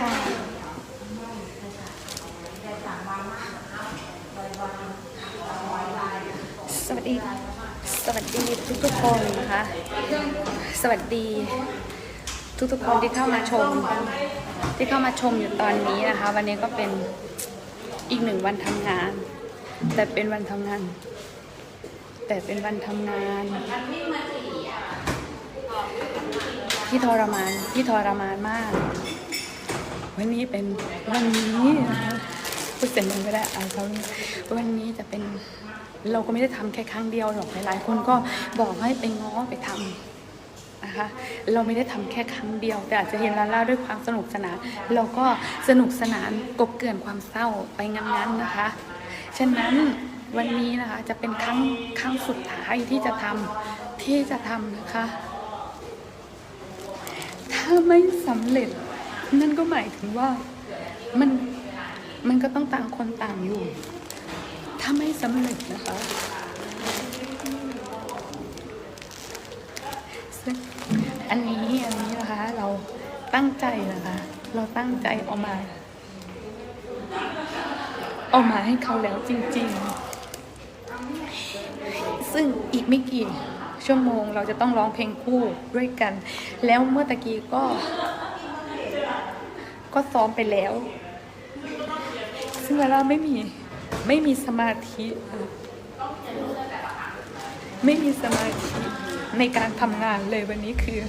สวัสดี สวัสดีทุกทุกคนนะคะ สวัสดี ทุกทุกคนที่เข้ามาชม ที่เข้ามาชมอยู่ตอนนี้นะคะ วันนี้ก็เป็นอีกหนึ่งวันทำงาน แต่เป็นวันทำงาน แต่เป็นวันทำงานที่ทรมานที่ทรมานมาก วันนี้เป็นวันนี้นะคะพูดเสียงดังก็ได้เอาเขาวันนี้จะเป็นเราก็ไม่ได้ทำแค่ครั้งเดียวหรอกหลายๆคนก็บอกให้ไปง้อไปทำนะคะเราไม่ได้ทำแค่ครั้งเดียว แต่อาจจะเห็นลาล่าด้วยความสนุกสนานเราก็สนุกสนานกบเกลื่อนความเศร้าไปงั้นๆนะคะฉะนั้นวันนี้นะคะจะเป็นครั้งครั้งสุดท้ายที่จะทำที่จะทำนะคะ ถ้าไม่สำเร็จ นั่นก็หมายถึงว่ามันมันก็ต้องต่างคนต่างอยู่ ถ้าไม่สำเร็จนะคะซึ่งอันนี้อันนี้นะคะเราตั้งใจนะคะ เราตั้งใจเอามาเอามาให้เขาแล้วจริง ๆ ซึ่งอีกไม่กี่ชั่วโมงเราจะต้องร้องเพลงคู่ด้วยกัน แล้วเมื่อตะกี้ก็ ก็ซ้อมไปแล้ว ซึ่งเวลาไม่มีไม่มีสมาธิไม่มีสมาธิในการทำงานเลยวันนี้คือ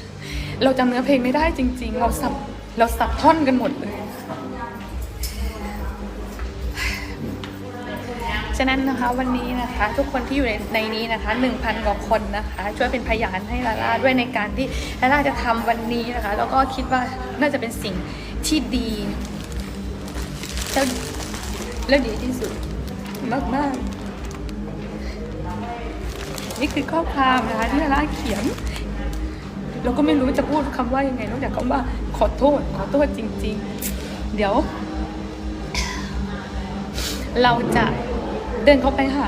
เราจำเนื้อเพลงไม่ได้จริง ๆ เราสับเราสับท่อนกันหมดเลยฉะนั้นนะคะวันนี้นะคะ ทุกคนที่อยู่ในในนี้นะคะ1,000กว่าคนนะคะ ช่วยเป็นพยานให้ลาล่าด้วยในการที่ลาล่าจะทำวันนี้นะคะ แล้วก็คิดว่าน่าจะเป็นสิ่ง ที่ดีแล้วแล้วดีที่สุดมากๆนี่คือข้อความนะคะที่ลาล่าเขียนเราก็ไม่รู้จะพูดคำว่ายังไงนอกจากคำว่าขอโทษ ขอโทษจริง ๆ เดี๋ยว เราจะเดินเข้าไปหา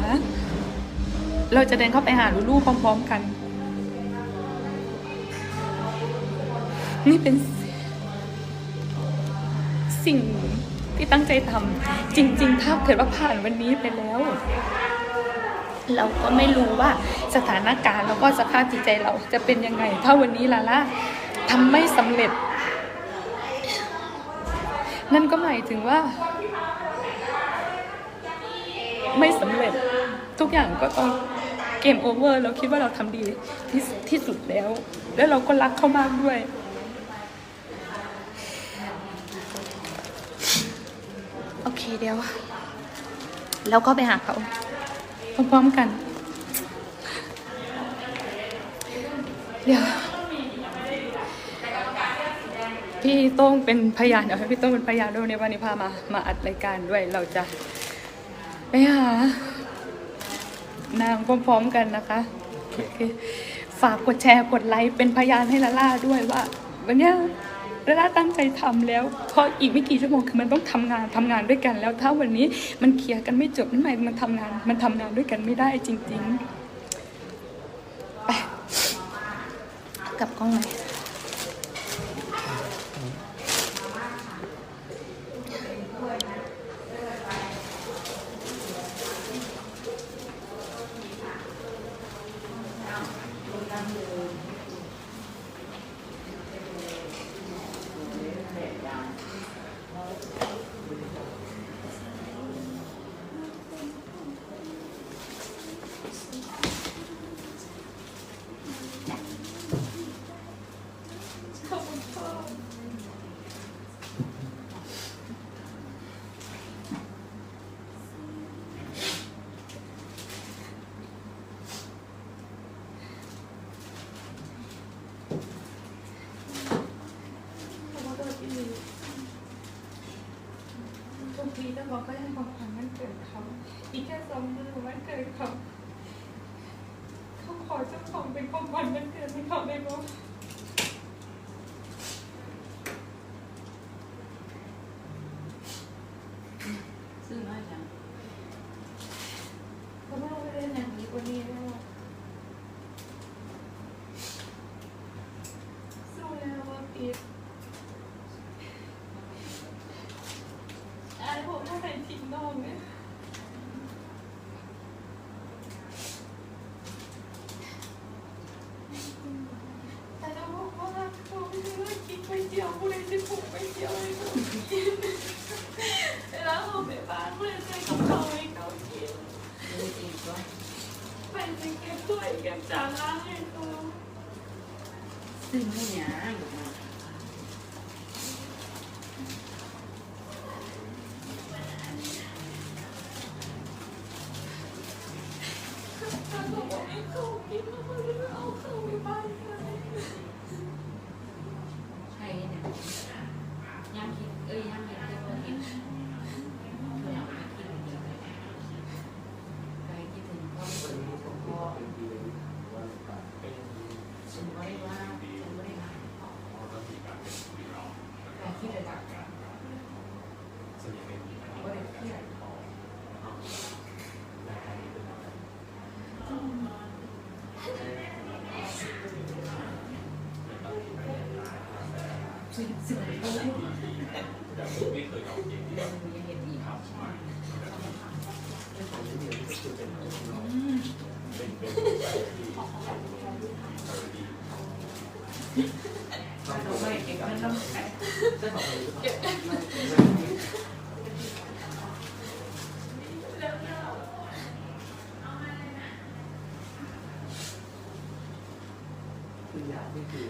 เราจะเดินเข้าไปหาลูกๆพร้อม ๆ กัน นี่เป็น สิ่งที่ตั้งใจทำจริง ๆ ถ้าเกิดว่าผ่านวันนี้ไปแล้ว เราก็ไม่รู้ว่าสถานการณ์แล้วก็สภาพจิตใจเราจะเป็นยังไง ถ้าวันนี้ลาล่าทำไม่สำเร็จ นั่นก็หมายถึงว่า ไม่สำเร็จทุกอย่างก็ต้องเกมโอเวอร์เราคิดว่าเราทำดีที่ที่สุดแล้ว แล้วเราก็รักเขามากด้วย โอเคเดี๋ยว แล้วก็ไปหาเขาพร้อมๆกัน เดี๋ยว พี่โต้งเป็นพยานเดี๋ยวให้พี่โต้งเป็นพยานด้วยในวันนี้พามา มาอัดรายการด้วยเราจะไปหานางพร้อมๆกันนะคะโอเคฝากกดแชร์กดไลค์เป็นพยานให้ลาล่าด้วยว่า วันเนี้ ยลาล่าตั้งใจทำแล้วเพราะอีกไม่กี่ชั่วโมงคือมันต้องทำงานทำงานด้วยกันแล้วถ้าวันนี้มันเคลียร์กันไม่จบนั่นหมายมันทำงานมันทำงานด้วยกันไม่ได้จริงๆไปกลับกล้องเลย ทุกทีจะบอกก็ยังบองขวัญวันเกิดเขาอีกแค่สองเดือนวันเกิดเขาเขาขอเจ้าของเป็นของขวัญวันเกิดให้เขาได้ไหม ซื้อน้อยจัง เขาไม่ได้เล่นอย่างนี้กว่านี้แล้วอะสู้แล้วว่าปีดอะไรผมถ้าใครทิ้งน้องเนี่ย ผู้เล่นที่ผูกไปเที่ยวให้เขากินเวลาเขาไปบ้านผู้เล่นใส่กับเขาให้เขากินดูอีกว่าไปจะเก็บถ้วยเก็บจานล้างให้เขาซึ่งไม่หยาอยู่มาถ้าเขาบอกให้เขากินแล้วเขาจะเอาเข้าไปบ้านเขา ซึ่งซึ่งไม่ได้ยังเราไม่ก็บมันต้อ